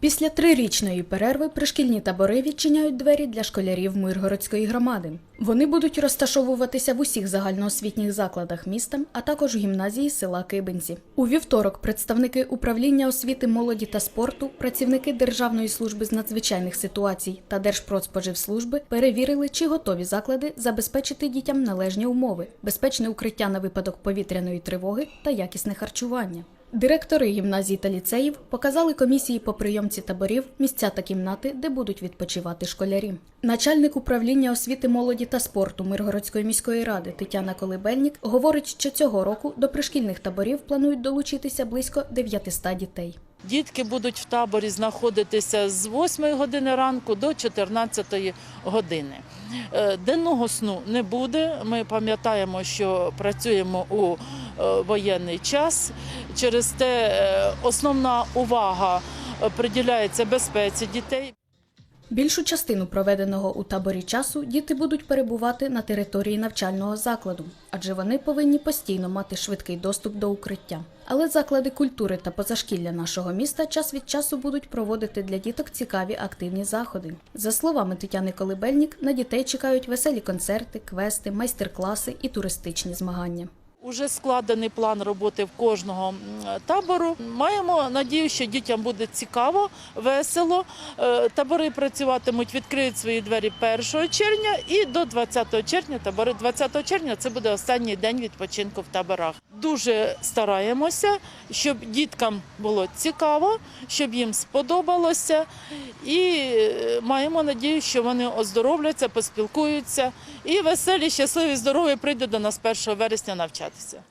Після трирічної перерви пришкільні табори відчиняють двері для школярів Миргородської громади. Вони будуть розташовуватися в усіх загальноосвітніх закладах міста, а також в гімназії села Кибинці. У вівторок представники управління освіти, молоді та спорту, працівники Державної служби з надзвичайних ситуацій та Держпродспоживслужби перевірили, чи готові заклади забезпечити дітям належні умови, безпечне укриття на випадок повітряної тривоги та якісне харчування. Директори гімназій та ліцеїв показали комісії по прийомці таборів місця та кімнати, де будуть відпочивати школярі. Начальник управління освіти, молоді та спорту Миргородської міської ради Тетяна Колибельник говорить, що цього року до пришкільних таборів планують долучитися близько 900 дітей. Дітки будуть в таборі знаходитися з 8 години ранку до 14 години. Е, Денного сну не буде. Ми пам'ятаємо, що працюємо у е, воєнний час. Через те е, основна увага приділяється безпеці дітей. Більшу частину проведеного у таборі часу діти будуть перебувати на території навчального закладу, адже вони повинні постійно мати швидкий доступ до укриття. Але заклади культури та позашкілля нашого міста час від часу будуть проводити для діток цікаві активні заходи. За словами Тетяни Колибельник, на дітей чекають веселі концерти, квести, майстер-класи і туристичні змагання. Уже складений план роботи в кожного табору. Маємо надію, що дітям буде цікаво, весело. Е, Табори працюватимуть, відкриють свої двері 1 червня і до 20 червня. Табори 20 червня це буде останній день відпочинку в таборах. Дуже стараємося, щоб діткам було цікаво, щоб їм сподобалося, і е, маємо надію, що вони оздоровляться, поспілкуються і веселі, щасливі, здорові прийдуть до нас 1 вересня навчатися.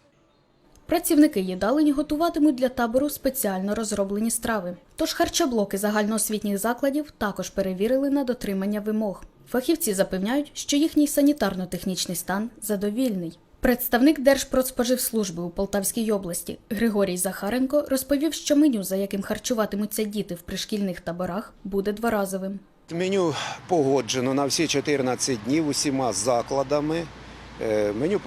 Працівники їдалень готуватимуть для табору спеціально розроблені страви. Тож харчоблоки загальноосвітніх закладів також перевірили на дотримання вимог. Фахівці запевняють, що їхній санітарно-технічний стан задовільний. Представник Держпродспоживслужби у Полтавській області Григорій Захаренко розповів, що меню, за яким харчуватимуться діти в пришкільних таборах, буде дворазовим. Меню погоджено на всі 14 днів усіма закладами. Е, Меню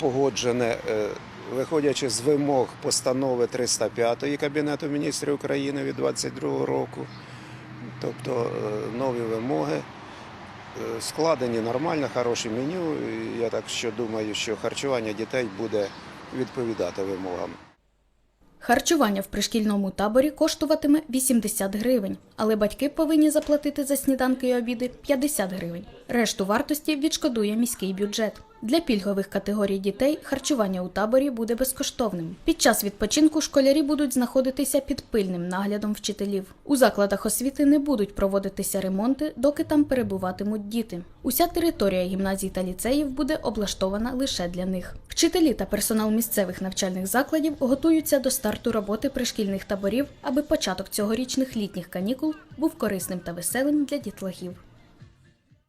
погоджене, е, виходячи з вимог постанови 305 Кабінету міністрів України від 2022 року. Тобто е, нові вимоги. Е, Складені нормально, хороше меню. Я так що думаю, що харчування дітей буде відповідати вимогам. Харчування в пришкільному таборі коштуватиме 80 гривень, але батьки повинні заплатити за сніданки і обіди 50 гривень. Решту вартості відшкодує міський бюджет. Для пільгових категорій дітей харчування у таборі буде безкоштовним. Під час відпочинку школярі будуть знаходитися під пильним наглядом вчителів. У закладах освіти не будуть проводитися ремонти, доки там перебуватимуть діти. Уся територія гімназій та ліцеїв буде облаштована лише для них. Вчителі та персонал місцевих навчальних закладів готуються до старту роботи пришкільних таборів, аби початок цьогорічних літніх канікул був корисним та веселим для дітлахів.